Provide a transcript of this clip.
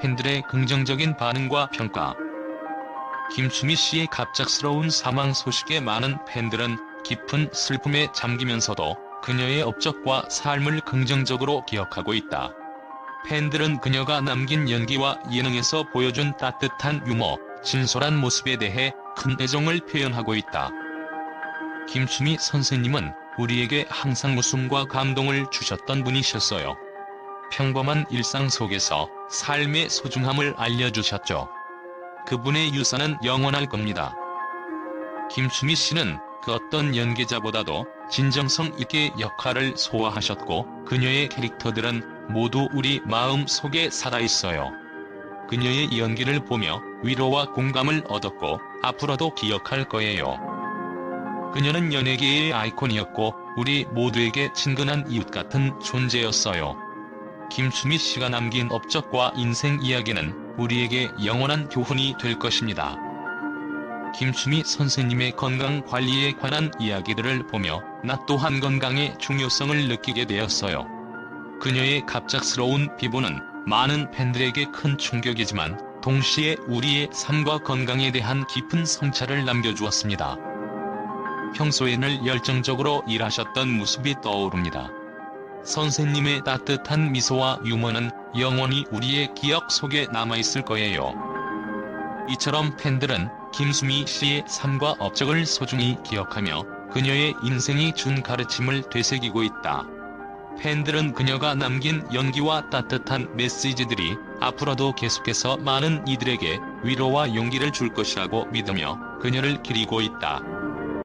팬들의 긍정적인 반응과 평가. 김수미 씨의 갑작스러운 사망 소식에 많은 팬들은 깊은 슬픔에 잠기면서도 그녀의 업적과 삶을 긍정적으로 기억하고 있다. 팬들은 그녀가 남긴 연기와 예능에서 보여준 따뜻한 유머, 진솔한 모습에 대해 큰 애정을 표현하고 있다. 김수미 선생님은 우리에게 항상 웃음과 감동을 주셨던 분이셨어요. 평범한 일상 속에서 삶의 소중함을 알려주셨죠. 그분의 유산은 영원할 겁니다. 김수미 씨는 그 어떤 연기자보다도 진정성 있게 역할을 소화하셨고 그녀의 캐릭터들은 모두 우리 마음 속에 살아있어요. 그녀의 연기를 보며 위로와 공감을 얻었고 앞으로도 기억할 거예요. 그녀는 연예계의 아이콘이었고 우리 모두에게 친근한 이웃 같은 존재였어요. 김수미 씨가 남긴 업적과 인생 이야기는 우리에게 영원한 교훈이 될 것입니다. 김수미 선생님의 건강 관리에 관한 이야기들을 보며 나 또한 건강의 중요성을 느끼게 되었어요. 그녀의 갑작스러운 비보는 많은 팬들에게 큰 충격이지만 동시에 우리의 삶과 건강에 대한 깊은 성찰을 남겨주었습니다. 평소에는 열정적으로 일하셨던 모습이 떠오릅니다. 선생님의 따뜻한 미소와 유머는 영원히 우리의 기억 속에 남아있을 거예요. 이처럼 팬들은 김수미 씨의 삶과 업적을 소중히 기억하며 그녀의 인생이 준 가르침을 되새기고 있다. 팬들은 그녀가 남긴 연기와 따뜻한 메시지들이 앞으로도 계속해서 많은 이들에게 위로와 용기를 줄 것이라고 믿으며 그녀를 기리고 있다.